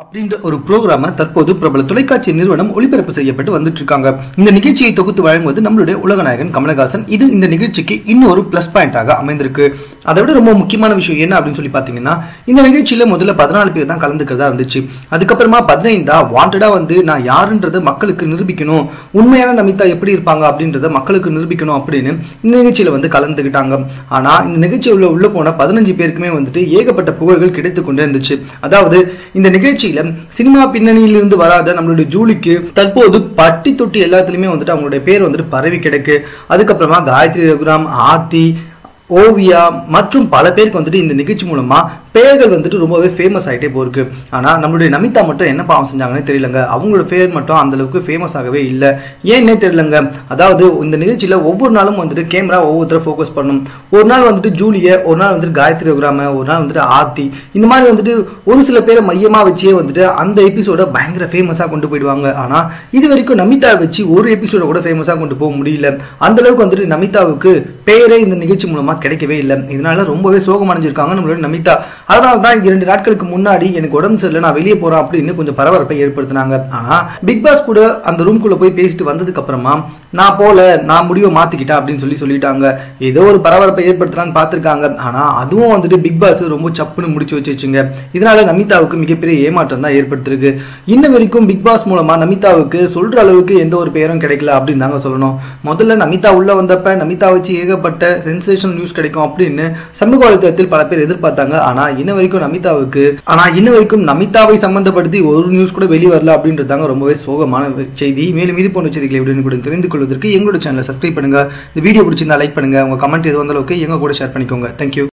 அப்படின்ற ஒரு ப்ரோக்ராம தற்போது பிரபல தொலைக்காட்சி நிறுவனம் ஒளிபரப்பு செய்யப்பட்டு வந்துட்டு இருக்காங்க இந்த நிகழ்ச்சியை தொகுத்து வழங்குவது நம்மளுடைய உலகநாயகன் கமலஹாசன். இது இந்த நிகழ்ச்சிக்கு இன்னொரு பிளஸ் பாயிண்டாக அமைந்திருக்கு. அதை விட ரொம்ப முக்கியமான விஷயம் என்ன அப்படின்னு சொல்லி பார்த்தீங்கன்னா இந்த நிகழ்ச்சியில் முதல்ல பதினாலு பேர் தான் கலந்துக்கிறதா இருந்துச்சு. அதுக்கப்புறமா பதினைந்தா வாண்டடாக வந்து நான் யாருன்றதை மக்களுக்கு நிரூபிக்கணும். உண்மையான நமிதா எப்படி இருப்பாங்க அப்படின்றத மக்களுக்கு நிரூபிக்கணும் அப்படின்னு இந்த நிகழ்ச்சியில் வந்து கலந்துக்கிட்டாங்க ஆனால் இந்த நிகழ்ச்சியில் உள்ள போன பதினஞ்சு பேருக்குமே வந்துட்டு ஏகப்பட்ட புகழ்கள் கிடைத்து கொண்டே இருந்துச்சு. அதாவது இந்த நிகழ்ச்சியில் சினிமா பின்னணியிலிருந்து வராத நம்மளுடைய ஜூலிக்கு தற்போது பட்டி தொட்டி எல்லாத்துலேயுமே வந்துட்டு அவங்களுடைய பேர் வந்துட்டு பரவி கிடக்கு. அதுக்கப்புறமா காயத்ரி ரகுராம் ஆர்த்தி ஓவியா மற்றும் பல பேருக்கு வந்துட்டு இந்த நிகழ்ச்சி மூலமா பெயர்கள் வந்துட்டு ரொம்பவே ஃபேமஸ் ஆகிட்டே போயிருக்கு. ஆனால் நம்மளுடைய நமிதா மட்டும் என்ன பாவம் செஞ்சாங்கன்னு தெரியலங்க. அவங்களோட பேர் மட்டும் அந்த அளவுக்கு ஃபேமஸ் ஆகவே இல்லை. ஏன்னே தெரியலங்க. அதாவது இந்த நிகழ்ச்சியில் ஒவ்வொரு நாளும் வந்துட்டு கேமரா ஒவ்வொருத்தரை ஃபோக்கஸ் பண்ணும் ஒரு நாள் வந்துட்டு ஜூலியை ஒரு நாள் வந்துட்டு காயத்ரி ரகுராம ஒரு நாள் வந்துட்டு ஆர்த்தி. இந்த மாதிரி வந்துட்டு ஒரு சில பேரை மையமாக வச்சே வந்துட்டு அந்த எபிசோட பயங்கர ஃபேமஸாக கொண்டு போயிடுவாங்க. ஆனால் இது வரைக்கும் நமிதா வச்சு ஒரு எபிசோட கூட ஃபேமஸாக கொண்டு போக முடியல. அந்த அளவுக்கு வந்துட்டு நமிதாவுக்கு பேரே இந்த நிகழ்ச்சி மூலமாக கிடைக்கவே இல்லை. இதனால ரொம்பவே சோகமடைஞ்சிருக்காங்க நம்மளோட நமிதா. அதனால தான் இரண்டு நாட்களுக்கு முன்னாடி எனக்கு உடம்பு சரியில்லை நான் வெளியே போறேன் அப்படின்னு கொஞ்சம் பரபரப்பை ஏற்படுத்தினாங்க. ஆனா பிக் பாஸ் கூட அந்த ரூம்குள்ள போய் பேசிட்டு வந்ததுக்கு அப்புறமா நான் போல நான் முடிவை மாத்திக்கிட்டேன் அப்படின்னு சொல்லி சொல்லிட்டாங்க. ஏதோ ஒரு பரபரப்பை ஏற்படுத்தலான்னு பார்த்துருக்காங்க. ஆனா அதுவும் வந்துட்டு பிக் பாஸ் ரொம்ப சப்புன்னு முடிச்சு வச்சுச்சுங்க இதனால நமிதாவுக்கு மிகப்பெரிய ஏமாற்றம் தான் ஏற்படுத்திருக்கு இன்ன வரைக்கும் பிக் பாஸ் மூலமா நமிதாவுக்கு சொல்ற அளவுக்கு எந்த ஒரு பெயரும் கிடைக்கல அப்படின்னு தாங்க சொல்லணும். முதல்ல நமிதா உள்ள வந்தப்ப நமிதா வச்சு ஏகப்பட்ட சென்சேஷன் நியூஸ் கிடைக்கும் அப்படின்னு சமூக வலைத்தளத்தில் பல பேர் எதிர்பார்த்தாங்க. ஆனா இன்ன வரைக்கும் நமிதாவுக்கு ஆனா இன்ன வரைக்கும் நமிதாவை சம்பந்தப்படுத்தி ஒரு நியூஸ் கூட வெளியே வரல அப்படின்றதாங்க ரொம்பவே சோகமான செய்தி. மேலும் இது போன்ற செய்திகளை உடனுக்குடன் தெரிந்து கொள்வதற்கு எங்களோட சேனலை சப்ஸ்கிரைப் பண்ணுங்க. இந்த வீடியோ பிடிச்சிருந்தா லைக் பண்ணுங்க. உங்க கமெண்ட் எது வந்தாலும் ஓகே எங்க கூட ஷேர் பண்ணிக்கோங்க. தேங்க்யூ